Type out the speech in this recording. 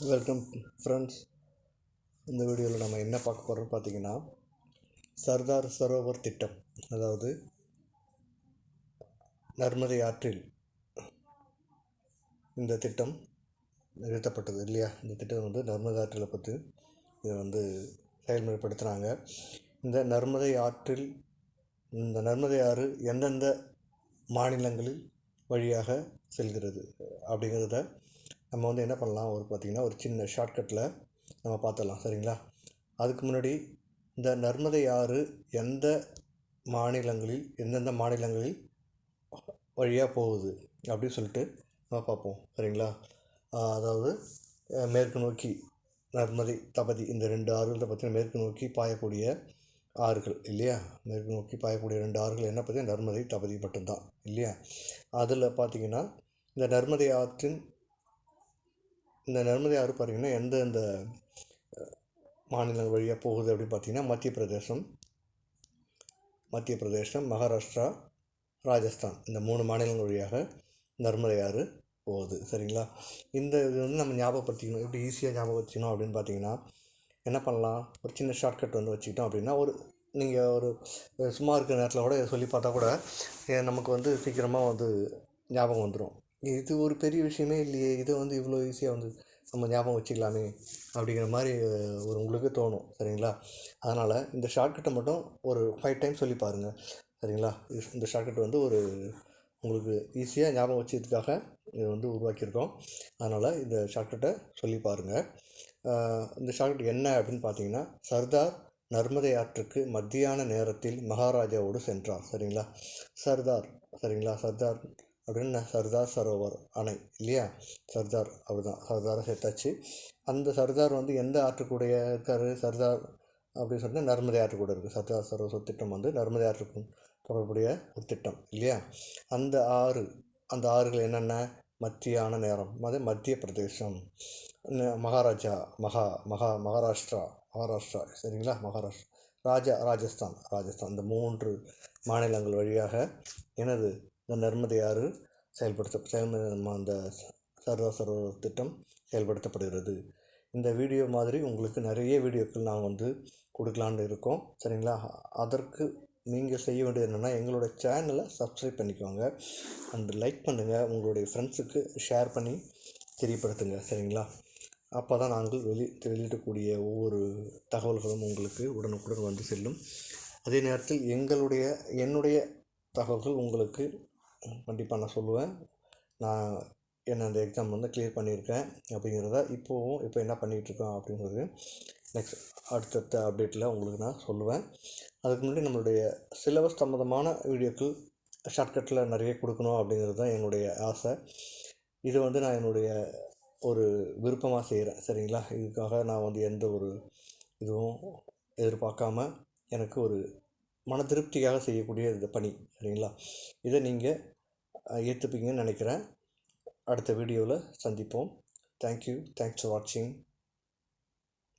Welcome friends இந்த வீடியோவில் நம்ம என்ன பார்க்க போகிறோம் பார்த்திங்கன்னா சர்தார் சரோவர் திட்டம். அதாவது நர்மதை ஆற்றில் இந்த திட்டம் நிறுத்தப்பட்டது இல்லையா? இந்த திட்டம் வந்து நர்மதை ஆற்றில் பற்றி இதை வந்து செயல்முறைப்படுத்துகிறாங்க இந்த நர்மதை ஆற்றில் இந்த நர்மதை ஆறு எந்தெந்த மாநிலங்களில் வழியாக செல்கிறது அப்படிங்கிறத நம்ம வந்து என்ன பண்ணலாம்? ஒரு பார்த்திங்கன்னா ஒரு சின்ன ஷார்ட்கட்டில் நம்ம பார்த்துடலாம். சரிங்களா? அதுக்கு முன்னாடி இந்த நர்மதை ஆறு எந்த மாநிலங்களில் எந்தெந்த மாநிலங்களில் வழியாக போகுது அப்படின்னு சொல்லிட்டு நம்ம பார்ப்போம். சரிங்களா? அதாவது மேற்கு நோக்கி நர்மதை தபதி இந்த ரெண்டு ஆறுகள் பார்த்தீங்கன்னா மேற்கு நோக்கி பாயக்கூடிய ஆறுகள் இல்லையா? மேற்கு நோக்கி பாயக்கூடிய ரெண்டு ஆறுகள் என்ன பார்த்தீங்கன்னா நர்மதை தபதி மட்டும்தான் இல்லையா? அதில் பார்த்தீங்கன்னா இந்த நர்மதை ஆற்றின் இந்த நர்மதை ஆறு பார்த்தீங்கன்னா எந்தெந்த மாநிலங்கள் வழியாக போகுது அப்படின்னு பார்த்தீங்கன்னா மத்திய பிரதேசம். மத்திய பிரதேசம் மகாராஷ்டிரா ராஜஸ்தான். இந்த மூணு மாநிலங்கள் வழியாக நர்மதை ஆறு போகுது. சரிங்களா? இந்த இது வந்து நம்ம ஞாபகப்படுத்திக்கணும். எப்படி ஈஸியாக ஞாபகம் வச்சுக்கணும் அப்படின்னு பார்த்தீங்கன்னா என்ன பண்ணலாம்? ஒரு சின்ன ஷார்ட்கட் வந்து வச்சுக்கிட்டோம் அப்படின்னா ஒரு நீங்கள் ஒரு சும்மா இருக்கிற நேரத்தில் கூட சொல்லி பார்த்தா கூட நமக்கு வந்து சீக்கிரமாக வந்து ஞாபகம் வந்துடும் இது ஒரு பெரிய விஷயமே இல்லையே. இதை வந்து இவ்வளோ ஈஸியாக வந்து நம்ம ஞாபகம் வச்சுக்கலாமே அப்படிங்கிற மாதிரி ஒரு உங்களுக்கு தோணும். சரிங்களா? அதனால் இந்த ஷார்ட்கட்டை மட்டும் ஒரு ஃபைவ் டைம் சொல்லி பாருங்கள் சரிங்களா? இந்த ஷார்ட்கட் வந்து ஒரு உங்களுக்கு ஈஸியாக ஞாபகம் வச்சதுக்காக இது வந்து உருவாக்கியிருக்கோம். அதனால் இந்த ஷார்ட்கட்டை சொல்லி பாருங்கள் இந்த ஷார்ட்கட் என்ன அப்படின்னு பார்த்தீங்கன்னா சர்தார் நர்மதை ஆற்றுக்கு மத்தியான நேரத்தில் மகாராஜாவோடு சென்றார். சரிங்களா? சர்தார் சரிங்களா? சர்தார் அப்படின்னு சர்தார் சரோவர் அணை இல்லையா? சர்தார் அப்படிதான் சர்தாரை சேர்த்தாச்சு அந்த சர்தார் வந்து எந்த ஆற்றுக்கூடைய இருக்கார்? சர்தார் அப்படின்னு சொன்னால் நர்மதை ஆற்று கூட இருக்குது சர்தார் சரோவர் திட்டம் வந்து நர்மதை ஆற்றுக்கும் தொடர்புடைய ஒரு திட்டம் இல்லையா? அந்த ஆறு அந்த ஆறுகள் என்னென்ன? மத்தியான நேரம் அது மத்திய பிரதேசம். மகாராஜா மகா மகா மகாராஷ்டிரா மகாராஷ்டிரா சரிங்களா? மகாராஷ்டிரா. ராஜா ராஜஸ்தான் ராஜஸ்தான். இந்த மூன்று மாநிலங்கள் வழியாக எனது இந்த நர்மதை ஆறு செயல்படுத்த செயல்முறை அந்த சர்வ சர்வ திட்டம் செயல்படுத்தப்படுகிறது. இந்த வீடியோ மாதிரி உங்களுக்கு நிறைய வீடியோக்கள் நாங்கள் வந்து கொடுக்கலான்னு இருக்கோம். சரிங்களா? அதற்கு நீங்கள் செய்ய வேண்டியது என்னென்னா எங்களோட சேனலை சப்ஸ்கிரைப் பண்ணிக்கோங்க. அண்ட் லைக் பண்ணுங்கள் உங்களுடைய ஃப்ரெண்ட்ஸுக்கு ஷேர் பண்ணி தெரியப்படுத்துங்க. சரிங்களா? அப்போ தான் நாங்கள் வெளி வெளியிடக்கூடிய ஒவ்வொரு தகவல்களும் உங்களுக்கு உடனுக்குடன் வந்து செல்லும். அதே நேரத்தில் எங்களுடைய என்னுடைய தகவல்கள் உங்களுக்கு கண்டிப்பாக நான் சொல்லுவேன். நான் என்ன அந்த எக்ஸாம் வந்து கிளியர் பண்ணியிருக்கேன் அப்படிங்கிறத இப்போவும் இப்போ என்ன பண்ணிகிட்ருக்கோம் அப்படிங்கிறது நெக்ஸ்ட் அடுத்தடுத்த அப்டேட்டில் உங்களுக்கு நான் சொல்லுவேன். அதுக்கு முன்னாடி நம்மளுடைய சிலபஸ் சம்மந்தமான வீடியோக்கள் ஷார்ட்கட்டில் நிறைய கொடுக்கணும் அப்படிங்கிறது தான் என்னுடைய ஆசை. இது வந்து நான் என்னுடைய ஒரு விருப்பமாக செய்கிறேன் சரிங்களா? இதுக்காக நான் வந்து எந்த ஒரு இதுவும் எதிர்பார்க்காம எனக்கு ஒரு மன திருப்தியாக செய்யக்கூடிய இந்த பணி சரிங்களா? இதை நீங்கள் ஏற்றுப்பீங்கன்னு நினைக்கிறேன். அடுத்த வீடியோவில் சந்திப்போம். தேங்க்யூ தேங்க்ஸ் ஃபார் வாட்சிங்